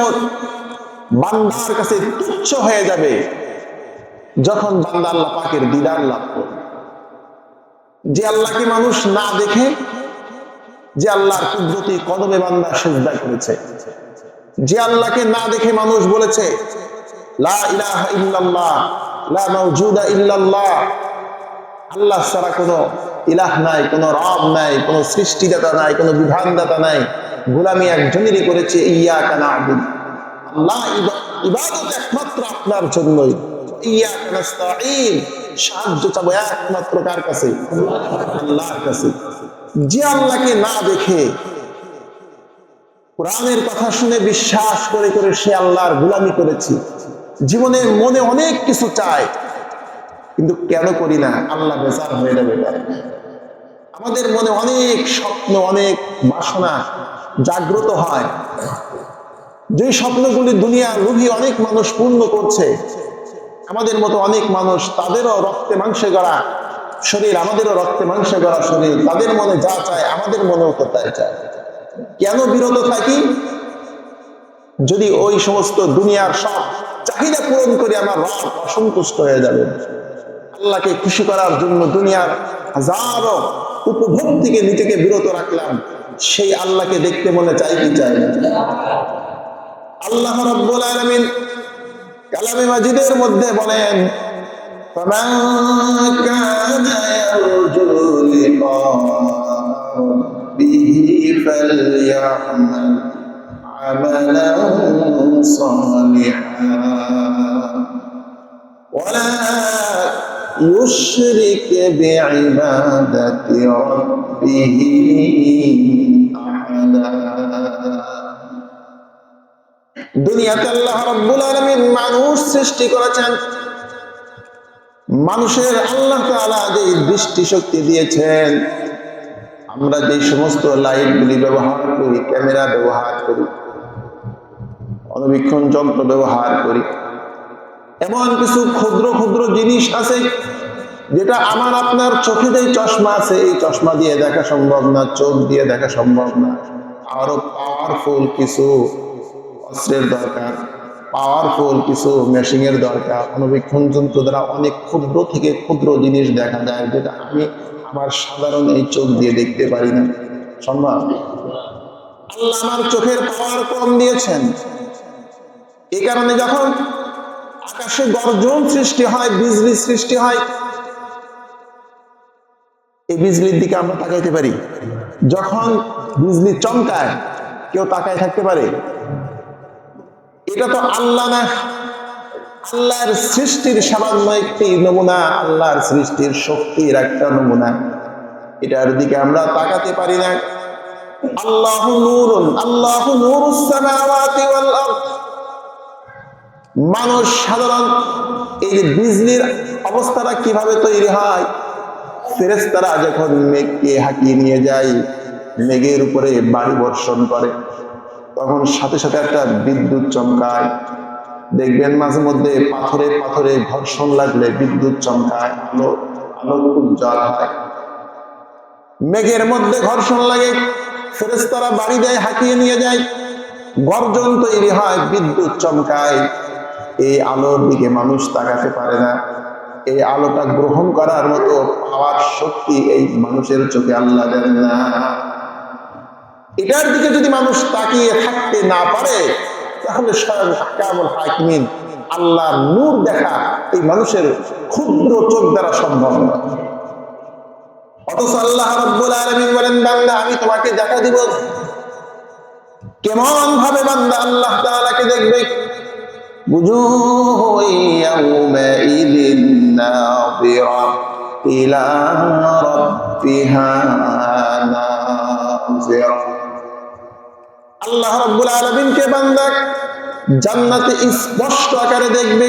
নিয়ামত বান্দার কাছে তুচ্ছ হয়ে যাবে যখন বান্দা আল্লাহ পাকের দিদার লাভ করবে। যে আল্লাহকে মানুষ না দেখে, যে আল্লাহর কুদরতি কদমে বান্দা সেজদা করেছে। যে আল্লাহকে না দেখে মানুষ বলেছে, লা ইলাহা ইল্লাল্লাহ, লা মাওজুদা ইল্লাল্লাহ আল্লাহ ছাড়া কোনো ইলাহ নাই, কোনো রব নাই, কোনো সৃষ্টিদাতা নাই, কোনো বিধানদাতা নাই। গোলামি একজনেরই করেছে ইয়া কানা আবুদ আল্লাহ ইবাদত একমাত্র আপনার জন্যই। ইয়া কানাস্তাইন সাহায্য চাবো একমাত্র কার কাছে? আল্লাহর কাছে। যে আল্লাহকে না দেখে কোরআনের কথা শুনে বিশ্বাস করে করে সে আল্লাহর গুলামি করেছি। জীবনের মনে অনেক কিছু চায়, কিন্তু কেন করি না? আল্লাহ বেজার হয়ে যাবে। আমাদের মনে অনেক স্বপ্ন, অনেক বাসনা জাগ্রত হয়। যে স্বপ্নগুলি দুনিয়ার লোভী অনেক মানুষ পূর্ণ করছে, আমাদের মতো অনেক মানুষ তাদেরও রক্তে মাংসে গড়া শরীর, আমাদেরও রক্তে মাংসে গড়া শরীর, তাদের মনে যা চায়, আমাদের মনেও তো তাই চায়। কেন বিরত থাকি? যদি ওই সমস্ত দুনিয়ার সব চাহিদা পূরণ করে আমার রব অসন্তুষ্ট হয়ে যাবে, আল্লাহকে খুশি করার জন্য দুনিয়ার হাজারো উপভোগ থেকে নিজেকে বিরত রাখলাম। সেই আল্লাহকে দেখতে মনে চাই কি চাই না আল্লাহ রব্বুল আলামিন কালামে মাজিদের মধ্যে বলেন فمن كان يرجو لقاء ربه فليعمل عملا صالحا ولا يشرك بعبادة ربه দুনিয়াতে আল্লাহ রব্বুল আলামিন মানুষ সৃষ্টি করেছেন। মানুষের আল্লাহ তাআলা যে দৃষ্টি শক্তি দিয়েছেন, আমরা যে সমস্ত লাইটগুলি ব্যবহার করি, ক্যামেরা ব্যবহার করি অনবীক্ষণ যন্ত্র ব্যবহার করি, এমন কিছু ক্ষুদ্র ক্ষুদ্র জিনিস আছে যেটা আমার আপনার চোখে যে চশমা আছে। এই চশমা দিয়ে দেখা সম্ভব না, চোখ দিয়ে দেখা সম্ভব না। আরও পাওয়ারফুল কিছু অস্ত্রের দরকার পাওয়ারফুল কিছু মেশিনের দরকার অনবীক্ষণ যন্ত্র দ্বারা অনেক ক্ষুদ্র থেকে ক্ষুদ্র জিনিস দেখা যায়, যেটা আমি আমার সাধারণ এই চোখ দিয়ে দেখতে পারি না। সম্ভব? আল্লাহ আমার চোখের পাওয়ার কম দিয়েছেন। এই কারণে যখন আকাশে গর্জন সৃষ্টি হয়, বিজলি সৃষ্টি হয়, এই বিজলির দিকে আমরা তাকাইতে পারি। যখন বিজলি চমকায়, কেউ তাকায় থাকতে পারে? এটা তো আল্লাহ না। আল্লাহর সৃষ্টির সামান্য একটি নমুনা, আল্লাহর সৃষ্টির শক্তির একটা নমুনা। এটার দিকে আমরা তাকাতে পারি না। আল্লাহ নূরুন, আল্লাহ নূরুস সামাওয়াতি ওয়াল মানুষ সাধারণ এই বিজলির অবস্থাটা কীভাবে তৈরি হয়? ফেরেস্তারা যখন মেঘকে হাঁকিয়ে নিয়ে যায়, মেঘের উপরে বাড়ি বর্ষণ করে। তখন সাথে সাথে একটা বিদ্যুৎ চমকায়। দেখবেন মাঝে মধ্যে পাথরে পাথরে ঘর্ষণ লাগলে বিদ্যুৎ চমকায়, আলো আলো উজ্জ্বল হয়। মেঘের মধ্যে ঘর্ষণ লাগে ফেরেস্তারা বাড়ি দেয় হাঁকিয়ে নিয়ে যায়। গর্জন তৈরি হয়, বিদ্যুৎ চমকায়। এই আলোর দিকে মানুষ তাকাতে পারে না। এই আলোটা গ্রহণ করার মতো পাওয়ার শক্তি এই মানুষের চোখে আল্লাহ দেন না। এটার দিকে যদি মানুষ তাকিয়ে থাকতে না পারে তাহলে স্বয়ং হাকামুল হাকিমিন আল্লাহর নূর দেখা এই মানুষের ক্ষুদ্র চোখ দ্বারা সম্ভব না অথচ আল্লাহ রব্বুল আলামিন বলেন বান্দা আমি তোমাকে দেখা দিব কেমন ভাবে বান্দা আল্লাহ তাআলাকে দেখবে وجوه يومئذ ناظرة إلى ربها ناظرة আল্লাহ রব্বুল আলমিনকে বান্দা জান্নাতে স্পষ্ট আকারে দেখবে।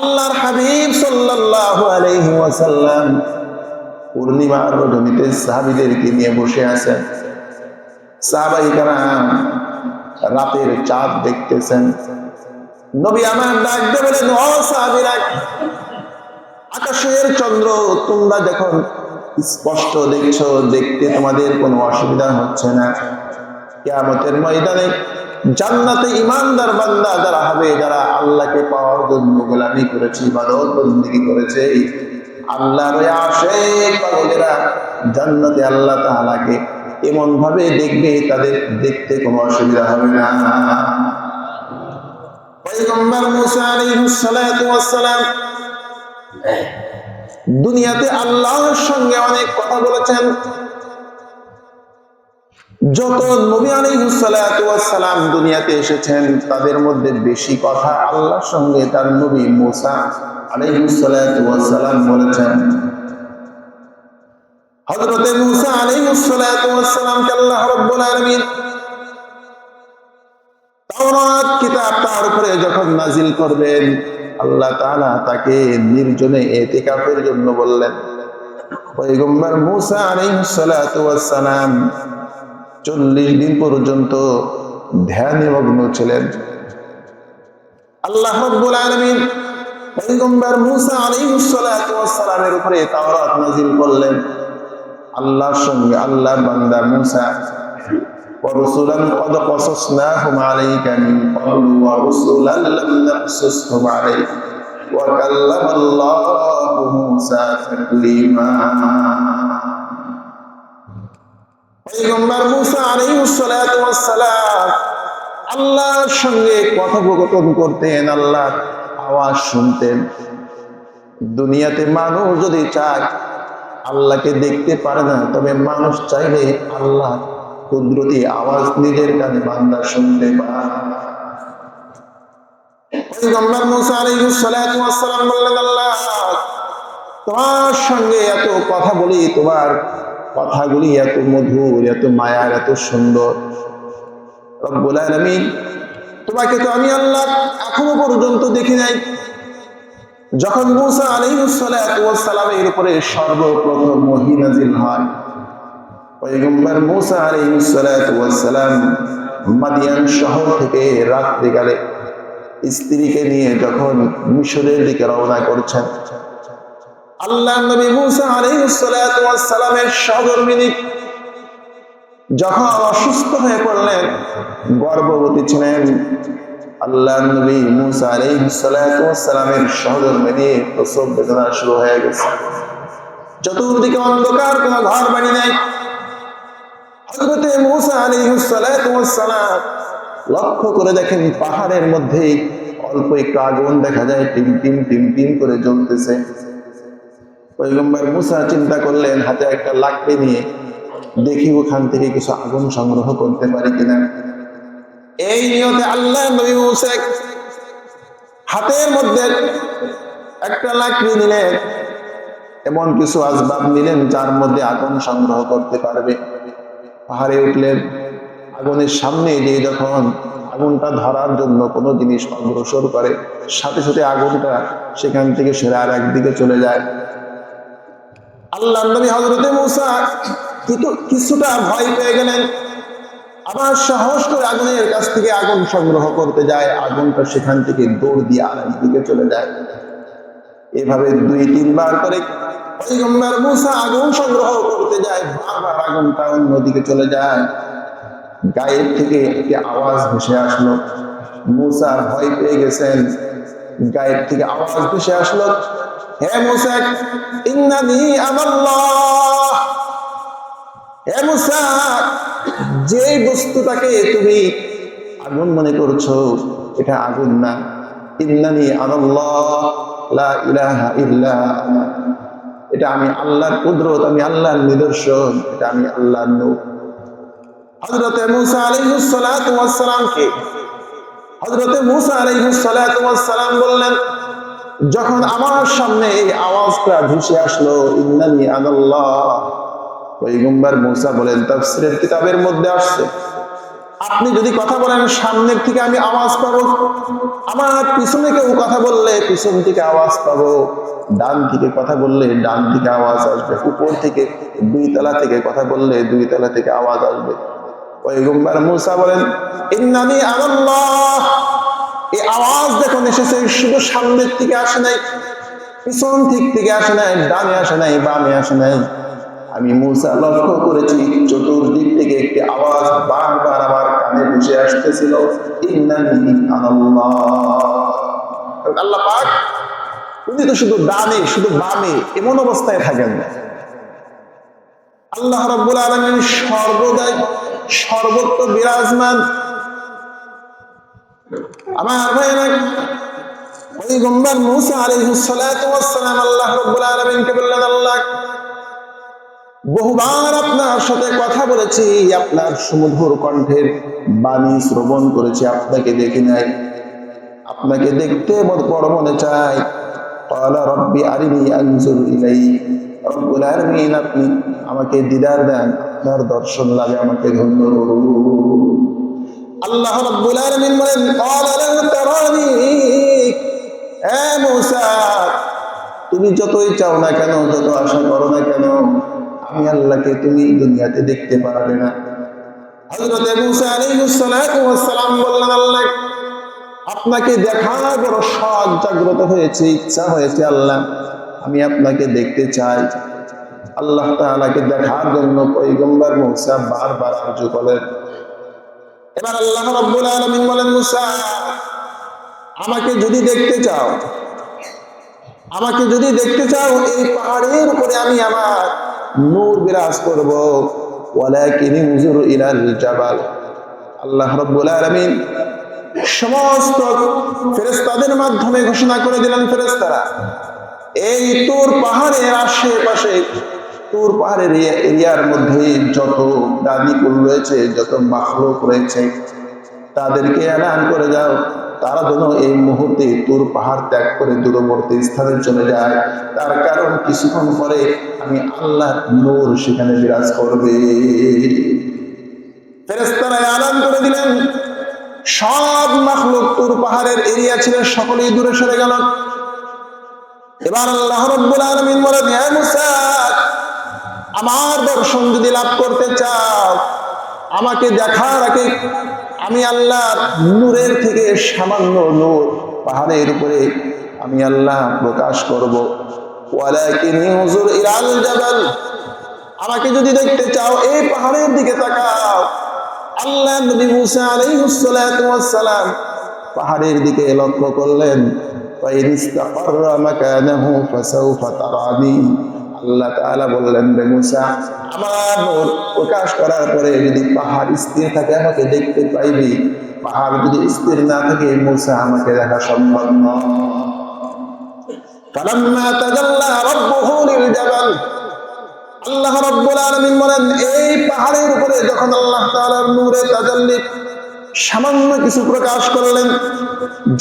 আল্লাহর হাবিব সাল্লাল্লাহু আলাইহি ওয়াসাল্লাম পূর্ণিমার রজনীতে সাহাবীদেরকে নিয়ে বসে আছেন। সাহাবাই কারাম রাতের চাঁদ দেখতেছেন। নবী আমার ডাক দিয়ে বলেন সাহাবীরা, আকাশের চন্দ্র তোমরা যখন স্পষ্ট দেখছ, দেখতে তোমাদের কোনো অসুবিধা হচ্ছে না। কেয়ামতের ময়দানে জান্নাতে ইমানদার বান্দা যারা হবে, যারা আল্লাহকে পাওয়ার জন্য গোলামি করেছে, ইবাদত বন্দিগি করেছে, আল্লাহর আশেক পাগলেরা জান্নাতে আল্লাহ তাআলাকে এমন ভাবে দেখবে, তাদের দেখতে কোনো অসুবিধা হবে না। পয়গম্বর মুসা আলাইহিস সালাতু ওয়াস সালাম দুনিয়াতে আল্লাহর সঙ্গে অনেক কথা বলেছেন। যত নবী আলাইহিস সালাতু দুনিয়াতে এসেছেন, তাদের মধ্যে বেশি কথা আল্লাহর সঙ্গে তার নবী মুসা আলাইহিস সালাতু ওয়াস সালাম বলেছেন জন্য বললেন মুসা চল্লিশ দিন পর্যন্ত ধ্যানে মগ্ন ছিলেন আল্লাহ রাব্বুল আলামিন পয়গম্বর মুসা আলাইহিস সালাতু ওয়াস সালামের উপরে তাওরাত নাজিল করলেন আল্লাহর সঙ্গে আল্লাহর বান্দা মুসা ورسلا قد قصصناهم عليك من قبل ورسلا لم نقصصهم عليك وكلم الله موسى تكليما পয়গম্বর মুসা আল্লাহর সঙ্গে কথোপকথন করতেন আওয়াজ শুনতেন। দুনিয়াতে মানুষ যদি চায় আল্লাহকে দেখতে পারে না, তবে মানুষ চাইলে আল্লাহ কুদরতি আওয়াজ নিজের কানে বান্দা শুনতে পায়। আল্লাহ, তোমার সঙ্গে এত কথা বলি, তোমার কথাগুলি এত মধুর, এত মায়ার, এত সুন্দর। তোমাকে তো আমি আল্লাহ এখনও পর্যন্ত দেখি নাই। যখন মুসা ওয়াস সালামের উপরে সর্বপ্রথম ওহী নাজিল হয় মুসা আলাইহিস সালাতু সালাম মাদিয়ান শহর থেকে রাত্রিকালে স্ত্রীকে নিয়ে যখন মিশরের দিকে রওনা করছেন আল্লাহ নবী মুসা আলাইহিস সালাতু সালামের সহধর্মিনী যখন অসুস্থ হয়ে পড়লেন, গর্ভবতী ছিলেন, আল্লাহ নবী মুসা আলাইহিস সালাতু ওয়াস সালামের সহধর্মিনী প্রসব বেদনা শুরু হয়ে গেছে। চতুর্দিকে অন্ধকার, কোনো ঘর বাড়ি নেই। লক্ষ্য করে দেখেন পাহাড়ের মধ্যে অল্প একটু আগুন দেখা যায়, টিম টিম টিম টিম করে জ্বলতেছে। পৈগম্বর মুসা চিন্তা করলেন, হাতে একটা লাকড়ি নিয়ে দেখি ওখান থেকে কিছু আগুন সংগ্রহ করতে পারি কিনা। এই নিয়তে আল্লাহ নবী মুসা হাতের মধ্যে একটা লাকড়ি নিলেন, এমন কিছু আসবাব নিলেন যার মধ্যে আগুন সংগ্রহ করতে পারবে। পাহাড়ে উঠলেন, আগুনের সামনে যে যখন আগুনটা ধরার জন্য কোনো জিনিস অগ্রসর করে, সাথে সাথে আগুনটা সেখান থেকে সেরে আর একদিকে চলে যায়। আল্লাহ নবী হজরতে মুসা কিন্তু কিছুটা ভয় পেয়ে গেলেন। আবার সাহস করে আগুনের কাছ থেকে আগুন সংগ্রহ করতে যায়, আগুনটা সেখান থেকে দৌড় দিয়ে আর দিকে চলে যায়। এভাবে দুই তিনবার করে পয়গম্বর মুসা আগুন সংগ্রহ করতে যায়, বারবার আগুনটা অন্যদিকে চলে যায়। গায়ের থেকে একটি আওয়াজ ভেসে আসলো। মুসা ভয় পেয়ে গেছেন, গায়ের থেকে আওয়াজ ভেসে আসলো। হে মুসা, ইন্নানি আমাল্লাহ হে মুসা যে বস্তুটাকে তুমি আগুন মনে করছ, এটা আগুন না। ইন্নানি আমাল্লাহ লা ইলাহা ইল্লা এটা আমি আল্লাহর কুদরত, আমি আল্লাহর নিদর্শন, এটা আমি আল্লাহর নূর। হযরতে মুসা আলাইহিস সালাতু ওয়াস সালামকে হযরতে মুসা আলাইহিস সালাতু ওয়াস সালাম বললেন যখন আমার সামনে এই আওয়াজটা ভেসে আসলো, ইন্নানি আনাল্লাহ। পয়গম্বর মুসা বলেন, তাফসীরের কিতাবের মধ্যে আসছে। আপনি যদি কথা বলেন, সামনের থেকে আমি আওয়াজ পাবো। আমার পিছনে কেউ কথা বললে, পিছন থেকে আওয়াজ পাবো। ডান থেকে কথা বললে, ডান থেকে আওয়াজ আসবে। উপর থেকে দুই তলা থেকে কথা বললে, দুই তলা থেকে আওয়াজ আসবে। পয়গম্বর মুসা বলেন, ইন্নানি আনাল্লাহ। এই আওয়াজ যখন এসেছে, শুধু সামনের থেকে আসে নাই, পিছন দিক থেকে আসে নাই, ডানে আসে নাই, বামে আসে নাই। আমি মুসা লক্ষ্য করেছি, চতুর্দিক থেকে একটি আওয়াজ বারবার আমার কানে ভেসে আসতেছিল আল্লাহ পাক, উনি তো শুধু ডানে, শুধু বামে এমন অবস্থায় থাকেন না। আল্লাহ রব্বুল আলমিন সর্বদাই সর্বত্র বিরাজমান আমার ভাইরা পয়গম্বর মুসা আলাইহিস সালাতু ওয়াস সালাম আল্লাহ রাব্বুল আলামিনকে বললেন আল্লাহ বহুবার আপনার সাথে কথা বলেছি আপনার সুমধুর কণ্ঠের বাণী শ্রবণ করেছি আপনাকে দেখি নাই আপনাকে দেখতে বড় মনে চায় قال ربي أرني أنظر إليك রব্বুল আলামিন আপনি আমাকে দিদার দেন আপনার দর্শন লাগে আমাকে ধন্য করুন আল্লাহ রাব্বুল আলামিন বলেন ক্বালা লান তারানি এ মূসা, তুমি যতই চাও না কেন, যত আশা করো না কেন, আমি আল্লাহকে তুমি দুনিয়াতে দেখতে পারবে না। হযরত মুসা আলাইহিস সালাতু ওয়াস সালাম বললেন, আল্লাহ, আপনাকে দেখার বড় সৎ জাগ্রত হয়েছে, ইচ্ছা হয়েছে, আল্লাহ, আমি আপনাকে দেখতে চাই। আল্লাহ তাআলাকে দেখার জন্য পয়গম্বর মূসা বারবার আরজু করেন। এবার আল্লাহ রাব্বুল আলামিন বলেন, মুসা, আমাকে যদি দেখতে চাও, আমাকে যদি দেখতে চাও, এই পাহাড়ের উপরে আমি আমার নূর বিরাজ করব। ওয়ালাকিন উজুর ইলাল জাবাল। আল্লাহ রাব্বুল আলামিন সমস্ত ফেরেশতাদের মাধ্যমে ঘোষণা করে দিলেন ফেরেস্তারা এই তোর পাহাড়ের আশেপাশে তুর পাহাড়ের এরিয়ার মধ্যে যত দাদিকুল রয়েছে, যত মাখলুক রয়েছে, তাদেরকে এলান করে যাও। তারা যেন এই মুহূর্তে তুর পাহাড় ত্যাগ করে দূরবর্তী স্থানে চলে যায়। তার কারণ কিছুক্ষণ পরে আমি আল্লাহ নূর সেখানে বিরাজ করবে। ফেরেস্তারা এলান করে দিলেন। সব মাখলুক তুর পাহাড়ের এরিয়া ছিল, সকলেই দূরে সরে গেল। এবার আল্লাহ রব্বুল আলামিন বলেন আমার দর্শন যদি লাভ করতে চাও, আমাকে দেখার আগে আমি আল্লাহ নূরের থেকে সামান্য নূর পাহাড়ের উপরে আমি আল্লাহ প্রকাশ করব। আমাকে যদি দেখতে চাও, এই পাহাড়ের দিকে তাকাও। আল্লাহ নবী পাহাড়ের দিকে লক্ষ্য করলেন আল্লাহ তাআলা বললেন রে মুসা আমার নূর প্রকাশ করার পরে যদি পাহাড় স্থির থাকে আমাকে দেখতে পাইবি পাহাড় যদি স্থির না থাকে মুসা আমাকে দেখা সম্ভব নয় فلما تجلى ربه للجبل আল্লাহ রাব্বুল আলামিন বলেন এই পাহাড়ের উপরে যখন আল্লাহ তাআলার নূরে তাজাল্লি সামান্য কিছু প্রকাশ করলেন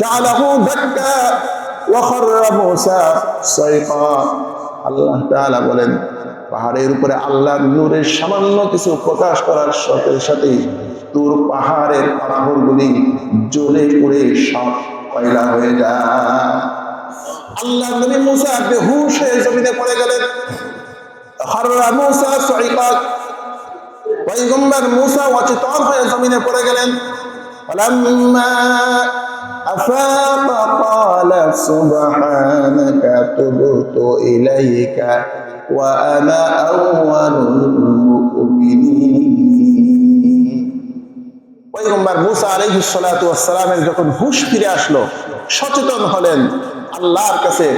জালাহু দাক্কা ওয়া খাররা মূসা সাইফা আল্লাহ তালা বলেন, পাহাড়ের উপরে আল্লাহর নূরের সামান্য কিছু প্রকাশ করার সাথে সাথেই তোর পাহাড়ের পাথরগুলি জ্বলে করে সব কয়লা হয়ে যায়। আল্লাহ নবী মুসা বেহুশ হয়ে জমিতে পড়ে গেলেন। হাররা মুসা সৈকাক পয়গম্বর অচেতন হয়ে জমিনে পড়ে গেলেন। أفاق قال سبحانك تبت إليك وأنا أول المؤمنين পয়গম্বর মুসা আলাইহিস সালাতু ওয়াস সালামের যখন হুশ ফিরে আসলো সচেতন হলেন আল্লাহর কাছে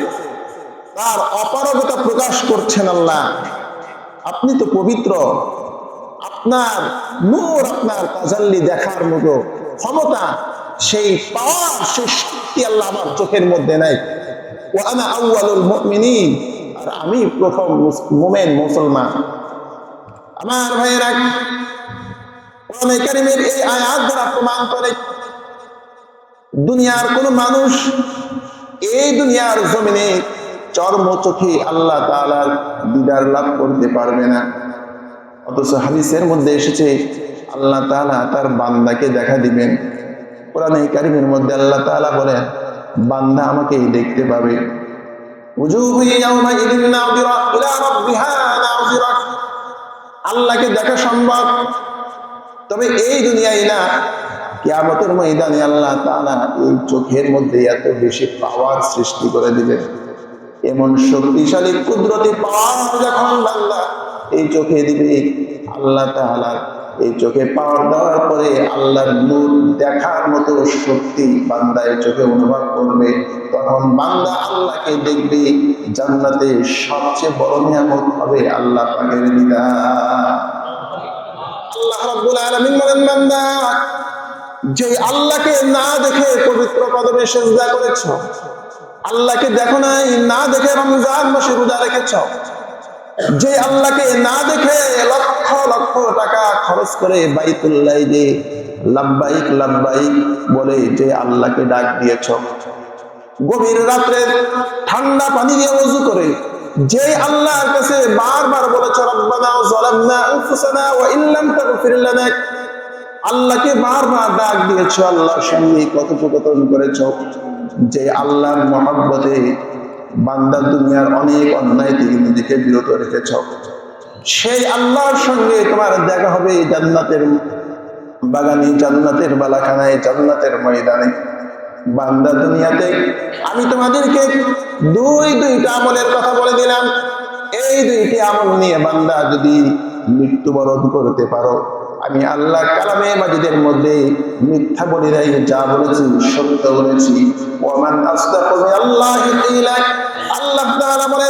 তার অপারগতা প্রকাশ করছেন আল্লাহ আপনি তো পবিত্র আপনার নূর আপনার তাজাল্লি দেখার মতো ক্ষমতা সেই পাওয়ার সেই শক্তি আল্লাহ আমার চোখের মধ্যে নাই। ও আনা আউয়ালুল মুমিনিন। আর আমি প্রথম মোমেন, মুসলমান। আমার ভাইয়েরা, কোরআনে এই আয়াত দ্বারা প্রমাণ করে দুনিয়ার কোন মানুষ এই দুনিয়ার জমিনে চর্ম চোখে আল্লাহ তাআলার দিদার লাভ করতে পারবে না। অথচ হাদিসের মধ্যে এসেছে, আল্লাহ তাআলা তার বান্দাকে দেখা দিবেন। কোরআনে কারিমের মধ্যে আল্লাহ তাআলা বলেন, বান্দা আমাকে দেখতে পাবে। আল্লাহকে দেখা সম্ভব। তবে এই দুনিয়ায় না, কিয়ামতের ময়দানে আল্লাহ তাআলা এই চোখের মধ্যে এত বেশি পাওয়ার সৃষ্টি করে দিবেন। এমন শক্তিশালী কুদরতি পাওয়ার যখন বান্দা এই চোখে দিবে, আল্লাহ তাআলা এই চোখে পাওয়ার দেওয়ার পরে আল্লাহর নূর দেখার মতো শক্তি বান্দা এই চোখে অনুভব করবে। তখন বান্দা আল্লাহকে দেখবে, জান্নাতে সবচেয়ে বড় নিয়ামত হবে আল্লাহ পাকের দিদার আল্লাহ রাব্বুল আলামিন বলেন, বান্দা, যে আল্লাহকে না দেখে পবিত্র কদমে সেজদা করেছ, আল্লাহকে দেখো নাই, না দেখে রমজান মাসে রোজা রেখেছ যে আল্লাহকে না দেখে লক্ষ লক্ষ টাকা খরচ করে বাইতুল্লাহ যে লাব্বাইক লাব্বাইক বলে যে আল্লাহকে ডাক দিয়েছ। গভীর রাত্রে ঠান্ডা পানি দিয়ে ওযু করে যে আল্লাহর কাছে বারবার বলেছ, রব্বানা যালামনা আনফুসানা ওয়া ইল্লাম তাগফির লানা। আল্লাহকে বারবার ডাক দিয়েছ, আল্লাহর সঙ্গে কথোপকথন করেছ? যে আল্লাহর মহব্বতে বান্দা দুনিয়ার অনেক অন্যায় থেকে নিজেকে বিরত রেখেছ। সেই আল্লাহর সঙ্গে তোমার দেখা হবে জান্নাতের বাগানে, জান্নাতের বালাখানায়, জান্নাতের ময়দানে। বান্দা দুনিয়াতে, আমি তোমাদেরকে দুই দুইটা আমলের কথা বলে দিলাম। এই দুইটি আমল নিয়ে বান্দা যদি মৃত্যুবরণ করতে পারো, আমি আল্লাহ কালামে মাজিদের মধ্যে মিথ্যা বলি নাই যা বলেছি, সত্য বলেছি। আল্লাহ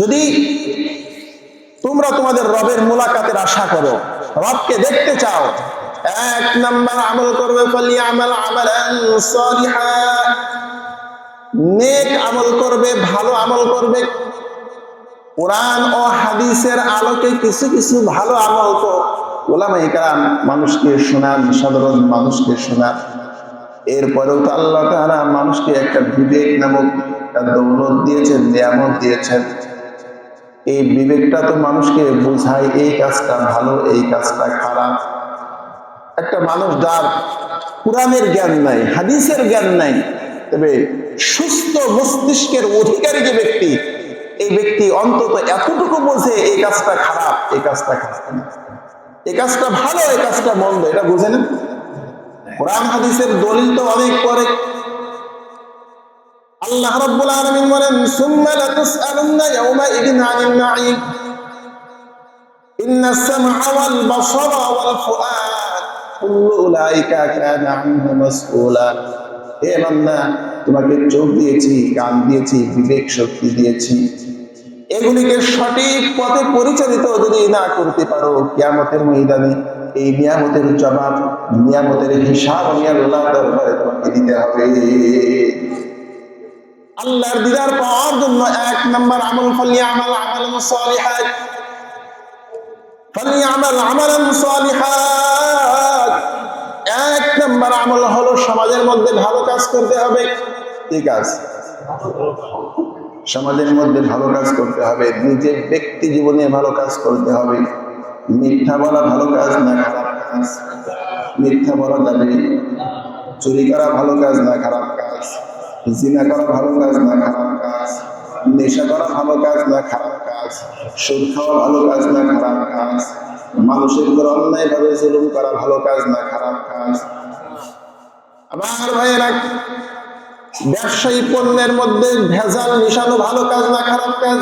যদি তোমরা তোমাদের রবের মোলাকাতের আশা করো, রবকে দেখতে চাও, এক নাম্বার আমল করবে নেক আমল করবে, ভালো আমল করবে। কোরআন ও হাদিসের আলোকে কিছু কিছু ভালো আমল তো ওলামা ইকরাম মানুষকে শোনান, সাধারণ মানুষকে শোনান। এরপরেও তো আল্লাহ তাআলা মানুষকে একটা বিবেক নামক একটা দৌলত দিয়েছেন, নিয়ামত দিয়েছেন। এই বিবেকটা তো মানুষকে বোঝায়, এই কাজটা ভালো, এই কাজটা খারাপ। একটা মানুষ যার কোরআনের জ্ঞান নাই, হাদিসের জ্ঞান নাই, তবে সুস্থ মস্তিষ্কের অধিকারী যে ব্যক্তি, এই ব্যক্তি অন্তত এতটুকু বোঝে এই কাজটা খারাপ, এই কাজটা খারাপ এই কাজটা ভালো, এই কাজটা মন্দ, এটা বুঝে নেন কোরআন, হাদিসের দলিল তো অনেক পরে আল্লাহ রাব্বুল আলামিন বলেন, সুম্মা ইয়াওমাইদিন আনিন নাঈম। ইন্নাস সামআ ওয়াল বাসারা ওয়াল ফুআদ। কুল্লু উলাইকা কানা আনহু মাসউলা। হে বান্দা, তোমাকে চোখ দিয়েছি, কান দিয়েছি, বিবেক শক্তি দিয়েছি। এগুলিকে সঠিক পথে পরিচালিত যদি না করতে পারো, কিয়ামতের ময়দানে এই নিয়ামতের জবাব, নিয়ামতের হিসাব আমি আল্লাহ দরবারে তোমাকে দিতে হবে। আল্লাহর দিদার পাওয়ার জন্য এক নম্বর আমল, ফলি আমল আমল সালিহাত ফলি আমল আমল সালিহাত এক নম্বর আমল হলো সমাজের মধ্যে ভালো কাজ করতে হবে। কি কাজ সমাজের মধ্যে ভালো কাজ করতে হবে, নিজের ব্যক্তি জীবনে ভালো কাজ করতে হবে। মিথ্যা বলা ভালো কাজ না, খারাপ কাজ। মিথ্যা বলা যাবে চুরি করা ভালো কাজ না, খারাপ কাজ। জিনা করা ভালো কাজ না খারাপ কাজ, নেশা করা ভালো কাজ না খারাপ কাজ, সুদ খাওয়া ভালো কাজ না খারাপ কাজ, মানুষের উপর অন্যায় ভাবে জুলুম করা ভালো কাজ না খারাপ কাজ। আমার ভাইয়েরা, ব্যবসায়ী পণ্যের মধ্যে ভেজাল মিশানো ভালো কাজ না খারাপ কাজ,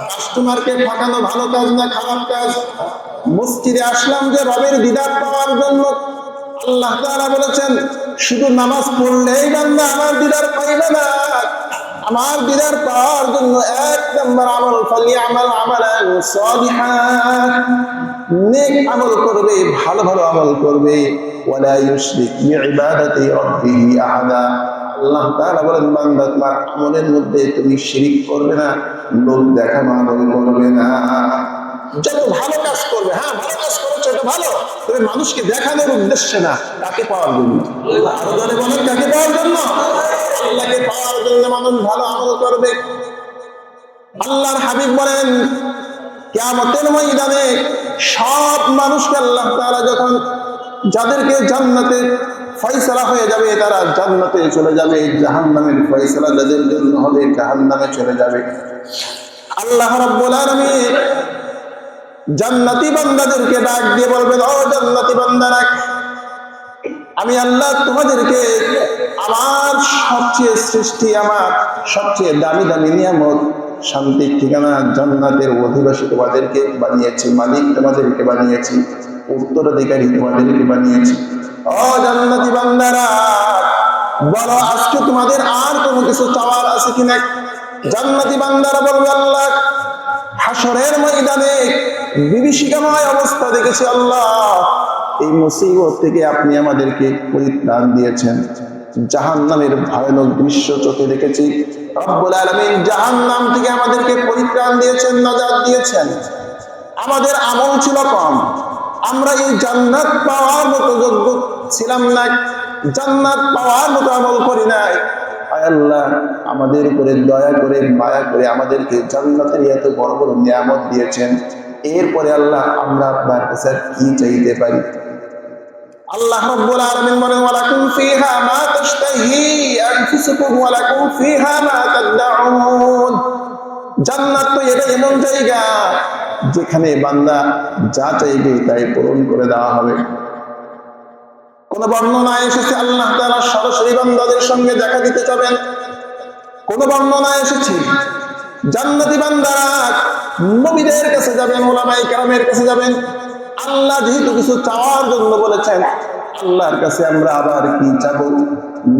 কাস্টমারকে ঠকানো ভালো কাজ না খারাপ কাজ, মসজিদে আসলাম যে রবের দিদার পাওয়ার জন্য আল্লাহ তাআলা বলেছেন শুধু নামাজ পড়লেই বান্দা আমার দিদার পাইবে না আমার দিদার পাওয়ার জন্য এক নম্বর আমল, ফলি আমল সালিহান। নেক আমল করবে, ভালো ভালো আমল করবে। আল্লাহ তাআলা বলেন, বান্দা তোমার আমলের মধ্যে তুমি শিরিক করবে না লোক দেখানো আমল করবে না। যত ভালো কাজ করবে হ্যাঁ ভালো কাজ করেছ এটা ভালো। তবে মানুষকে দেখানোর উদ্দেশ্যে না, তাকে পাওয়ার জন্য। আরও বলেন পাওয়ার জন্য। আল্লাহকে পাওয়ার জন্য মানুষ ভালো আমল করবে। আল্লাহর হাবিব বলেন, কেয়ামতের ময়দানে সব মানুষকে আল্লাহ তাআলা যখন যাদেরকে জান্নাতে ফয়সালা হয়ে যাবে, তারা জান্নাতে চলে যাবে। জাহান্নামের ফয়সালা যাদের জন্য হবে, জাহান্নামে চলে যাবে। আল্লাহ রাব্বুল আলামিন জান্নাতি বান্দাদেরকে ডাক দিয়ে বলবেন, ও জান্নাতি বান্দারা, আমি আল্লাহ তোমাদেরকে আমার সবচেয়ে সৃষ্টি, আমার সবচেয়ে দামি দামি নিয়ামত, শান্তির ঠিকানা জান্নাতের অধিবাসী তোমাদেরকে বানিয়েছি, মালিক তোমাদেরকে বানিয়েছি, উত্তরাধিকারী তোমাদেরকে বানিয়েছি। ও জান্নাতি বান্দারা, বলো, আজকে তোমাদের আর কোনো কিছু চাওয়ার আছে কিনা জান্নাতি বান্দারা বলবে, আল্লাহ হাসরের ময়দানে বিভীষিকাময় অবস্থা দেখেছি আল্লাহ। এই মুসিবত থেকে আপনি আমাদেরকে পরিত্রাণ দিয়েছেন। জাহান নামের ভয়ানক দৃশ্য চোখে দেখেছি। রব্বুল আলমিন জাহান নাম থেকে আমাদেরকে পরিত্রাণ দিয়েছেন নাজাদ দিয়েছেন। আমাদের আমল ছিল কম। আমরা এই জান্নাত পাওয়ার মতো যোগ্য ছিলাম না জান্নাত পাওয়ার মতো আমল করি নাই। আয় আল্লাহ, আমাদের উপরে দয়া করে, মায়া করে আমাদেরকে জান্নাতের এত বড় বড় নিয়ামত দিয়েছেন। এরপরে আল্লাহ, আমরা আপনার কাছে কি চাইতে পারি? আল্লাহ রাব্বুল আলামিন বলেন, ওয়ালাকুম ফিহা মা তাশতাহি আনফুসুকুম, ওয়ালাকুম ফিহা মা তাদউন। জান্নাত তো এটা এমন জায়গা, যেখানে বান্দা যা চাইবে তাই পূরণ করে দেওয়া হবে। কোন বর্ণনায় এসেছে আল্লাহ তারা সরাসরি বান্দাদের সঙ্গে দেখা দিতে চাবেন কোন বর্ণনায় এসেছে, জান্নাতি বান্দারা নবীদের কাছে যাবেন ওলামাই কেরামের কাছে যাবেন। আল্লাহ যেহেতু কিছু চাওয়ার জন্য বলেছেন, আল্লাহর কাছে আমরা আবার কি চাব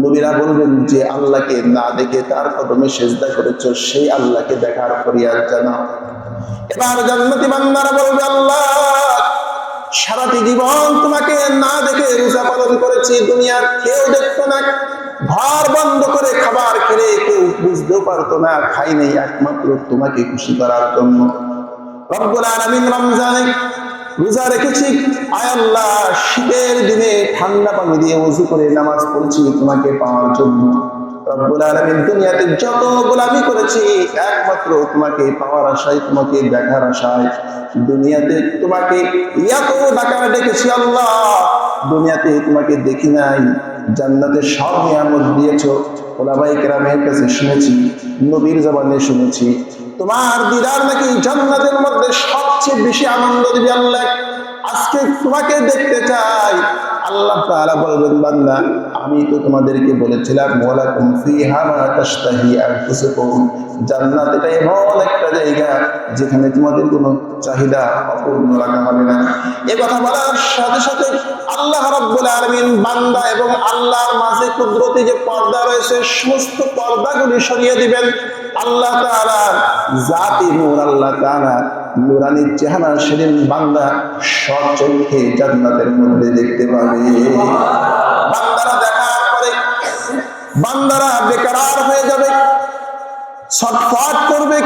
নবীরা বলবেন যে আল্লাহকে না দেখে তার কদমে সেজদা করেছ, সেই আল্লাহকে দেখার ফরিয়াদ জানাও। এবার জান্নাতি বান্দারা বলবে, আল্লাহ সারাটি জীবন তোমাকে না দেখে রোজা পালন করেছি, দুনিয়ার কেউ দেখতো না। ঘর বন্ধ করে খাবার খেলে কেউ বুঝতেও পারতো না, খাই নেই একমাত্র তোমাকে খুশি করার জন্য। রোজা রেখেছি। শীতের দিনে ঠান্ডা পানি দিয়ে ওযু করে নামাজ পড়ছি তোমাকে পাওয়ার জন্য। রব্বুল আলামিন দুনিয়াতে যত গোলামি করেছি, একমাত্র তোমাকে পাওয়ার আশায়, তোমাকে দেখার আশায়। দুনিয়াতে তোমাকে এত ডাকা ডেকেছি, আল্লাহ। দুনিয়াতে তোমাকে দেখি নাই, জান্নাতে সব নিয়ামত দিয়েছ। ওলাবাই কেরামের কাছে শুনেছি, নবীর জবানে শুনেছি। তোমার দিদার নাকি জান্নাতের মধ্যে সবচেয়ে বেশি আনন্দ দিবে আল্লাহ? আজকে তোমাকে দেখতে চাই। আল্লাহ তাআলা বলবেন, বান্দা, আমি তো তোমাদেরকে বলেছিলাম, ওয়ালাকুম ফিহা মা তাশতাহি আনফুসুকুম। জান্নাত এটা এমন একটা জায়গা যেখানে তোমাদের কোনো চাহিদা অপূর্ণ রাখা হবে না। এ কথা বলার সাথে সাথে আল্লাহ রাব্বুল আলামিন বান্দা এবং আল্লাহর মাঝে কুদরতি যে পর্দা রয়েছে, সমস্ত পর্দাগুলি সরিয়ে দিবেন। আল্লাহ তাআলা জাতি নূর, আল্লাহ তাআলা নুরানির চেহারা সেদিন সব চোখে জান্নাতের মধ্যে দেখতে পাবে। বান্দারা দেখার পরে বান্দারা বেকার হয়ে যাবে, ছটফট করবে,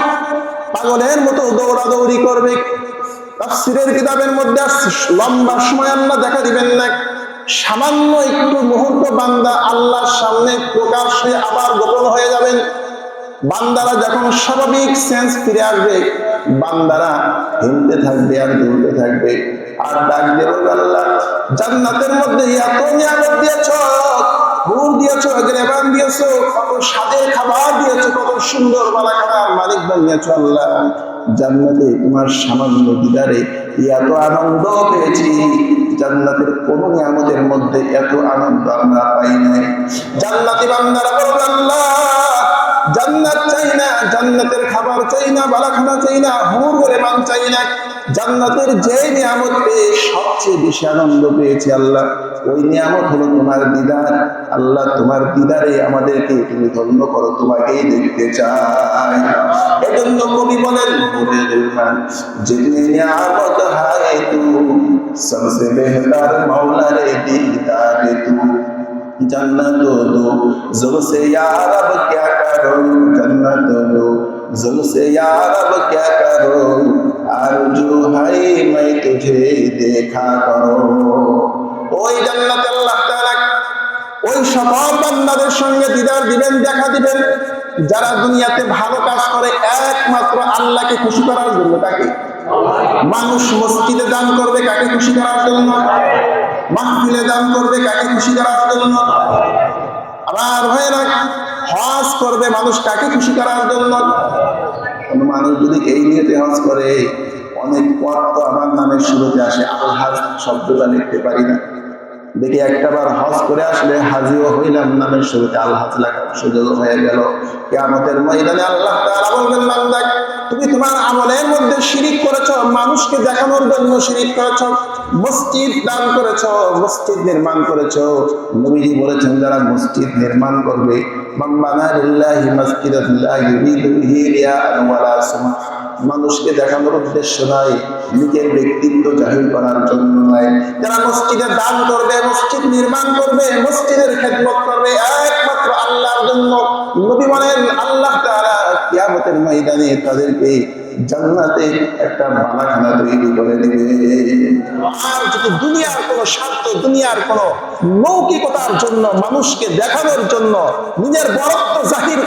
পাগলের মতো দৌড়াদৌড়ি করবে। তাফসীরের কিতাবের মধ্যে লম্বা সময় আল্লাহ দেখা দিবেন না। সামান্য একটু মুহূর্ত বান্দা আল্লাহর সামনে প্রকাশ হয়ে আবার গোপন হয়ে যাবেন। বান্দারা যখন স্বাভাবিক সেন্স ফিরে আসবে, বান্দারা হিলতে থাকবে আর দুলতে থাকবে। আর ডাক দেব আল্লাহ, জান্নাতের মধ্যে এত নিয়ামত দিয়েছ হুর দিয়েছ, গ্রেবান দিয়েছ, কত স্বাদের খাবার দিয়েছ, কত সুন্দর বালা খাবার মালিক বানিয়েছ আল্লাহ। জান্নাতে তোমার সামান্য দিদারে এত আনন্দ পেয়েছি, জান্নাতের কোন নিয়ামতের মধ্যে এত আনন্দ আমরা পাই নাই। জান্নাতি বান্দারা আল্লাহ জান্নাত চাই না, জান্নাতের খাবার চাই না বালাখানা চাই না, হুর করে মান চাই না। জান্নাতের যে নিয়ামত পেয়ে সবচেয়ে বেশি আনন্দ পেয়েছে আল্লাহ। ওই নিয়ামত হলো তোমার দিদার। আল্লাহ তোমার দিদারে আমাদেরকে তুমি ধন্য করো, তোমাকেই দেখতে চাই। এজন্য কবি বলেন জিতনি নিয়ামত হায় তু সবসে বেহতার মৌলা রে দিদার जन्नत दो जुल से यार अब क्या करो जन्नत दो जुल से यार अब क्या करो आरजू है मैं तुझे देखा करो ওই জান্নাত আল্লাহ তাআলা ওই সকল বান্দাদের সঙ্গে দিদার দিবেন দেখা দিবেন যারা দুনিয়াতে ভালো কাজ করে একমাত্র আল্লাহকে খুশি করার জন্য তাকে মানুষ মসজিদে দান করবে কাকে খুশি করার জন্য মাহফিলে দান করবে কাকে খুশি করার জন্য? আবার ভাইয়েরা, হজ করবে মানুষ কাকে খুশি করার জন্য? কোন মানুষ যদি এই নিয়েতে হজ করে, অনেক পথ তো আমার নামের শুরুতে আসে আলহাজ শব্দটা লিখতে পারি না। দেখি একটাবার হজ করে আসলে হাজিও হইলাম নামের শুরুতে লেখার সুযোগ হয়ে গেল। কেয়ামতের ময়দানে আল্লাহ তাআলা বলবেন তুমি তোমার আমলের মধ্যে শিরিক করেছ, মানুষকে দেখানোর জন্য শিরিক করেছ। মসজিদ দান করেছ, মসজিদ নির্মাণ করেছ। নবীজি বলেছেন, যারা মসজিদ নির্মাণ করবে মান মানুষকে দেখানোর উদ্দেশ্য নাই, নিজের ব্যক্তিত্ব জাহির করার জন্য নয় যারা মসজিদে দান করবে, মসজিদ নির্মাণ করবে, মসজিদের খেদমত করবে, একমাত্র আল্লাহর জন্য। নবী বলেন, আল্লাহ তাআলা কিয়ামতের ময়দানে তাদেরকে জান্নাতে একটা বালাখানা তৈরি করে দিবে। আর যদি দুনিয়ার কোনো স্বার্থ, দুনিয়ার কোনো লৌকিকতার জন্য, মানুষকে দেখানোর জন্য, নিজের বরত্ব জাহির